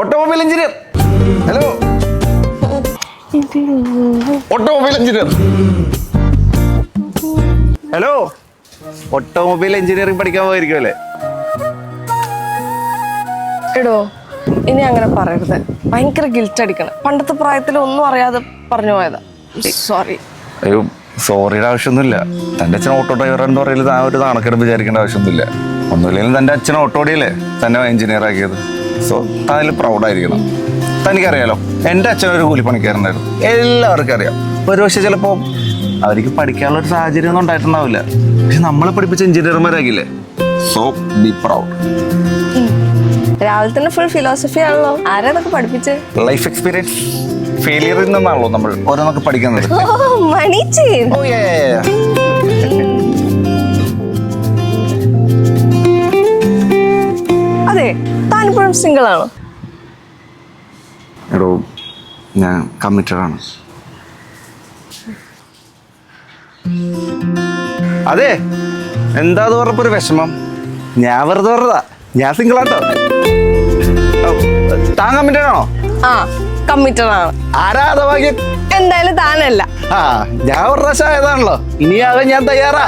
Automobile engineer. Hello. Automobile engineer. Hello. Automobile engineering പഠിക്കാൻ പോയിരിക്കുമല്ലേ എടോ ഇനി അങ്ങനെ പറയരുത്. ഭയങ്കര ഗിൽറ്റ് അടിക്കണം. പണ്ടത്തെ പ്രായത്തിൽ ഒന്നും അറിയാതെ പറഞ്ഞു പോയതാ. സോറി അയ്യോ സോറിയുടെ ആവശ്യമൊന്നുമില്ല. തന്റെ അച്ഛൻ ഓട്ടോ ഡ്രൈവർ എന്ന് പറയുന്നത് ആ ഒരു നാണക്കേട് വിചാരിക്കേണ്ട ആവശ്യമൊന്നുമില്ല. ഒന്നുമില്ലെങ്കിലും തന്റെ അച്ഛൻ ഓട്ടോ ഓടിയല്ലേ? തന്നെ എഞ്ചിനീയർ ആക്കിയത്. സോ അതിൽ പ്രൗഡായിരിക്കണം. തനിക്കറിയാലോ എന്റെ അച്ഛൻ ഒരു കൂലിപ്പണിക്കാരനായിരുന്നു. എല്ലാവർക്കും അറിയാം. ഒരു പക്ഷേ ചിലപ്പോൾ അവർക്ക് പഠിക്കാനുള്ള ഒരു സാഹചര്യം ഒന്നും ഉണ്ടായിട്ടുണ്ടാവില്ല. പക്ഷെ നമ്മളെ പഠിപ്പിച്ച എഞ്ചിനീയർമാരാകില്ലേ? സോ ബി പ്രൗഡ് രാവിലെ തന്നെ ഫുൾ ഫിലോസഫി ആണല്ലോ. ആരാ ഇതൊക്കെ പഠിപ്പിച്ച്? ലൈഫ് എക്സ്പീരിയൻസ് ഫെയിലിയറിൽ നിന്നാണല്ലോ നമ്മൾ ഓരോന്നൊക്കെ പഠിക്കുന്നത്. ഓ മണി ഓ താനിപ്പോഴും സിംഗിൾ ആണോ എടോ ഞാൻ കമ്മിറ്റഡ് ആണ് അതെ എന്താ അത് പറഞ്ഞപ്പോ ഒരു വിഷമം. ഞാൻ വെറുതെ പറഞ്ഞതാ. ഞാൻ സിംഗിൾ ആട്ടോ താൻ കമ്മിറ്റഡ് ആണോ ആ കമ്മിറ്റഡ് ആണ് അഥവാ എന്തായാലും താനല്ല. ആ ഞാൻ ഒരു പ്രാവശ്യം ആയതാണല്ലോ. ഇനിയാകാൻ ഞാൻ തയ്യാറാ.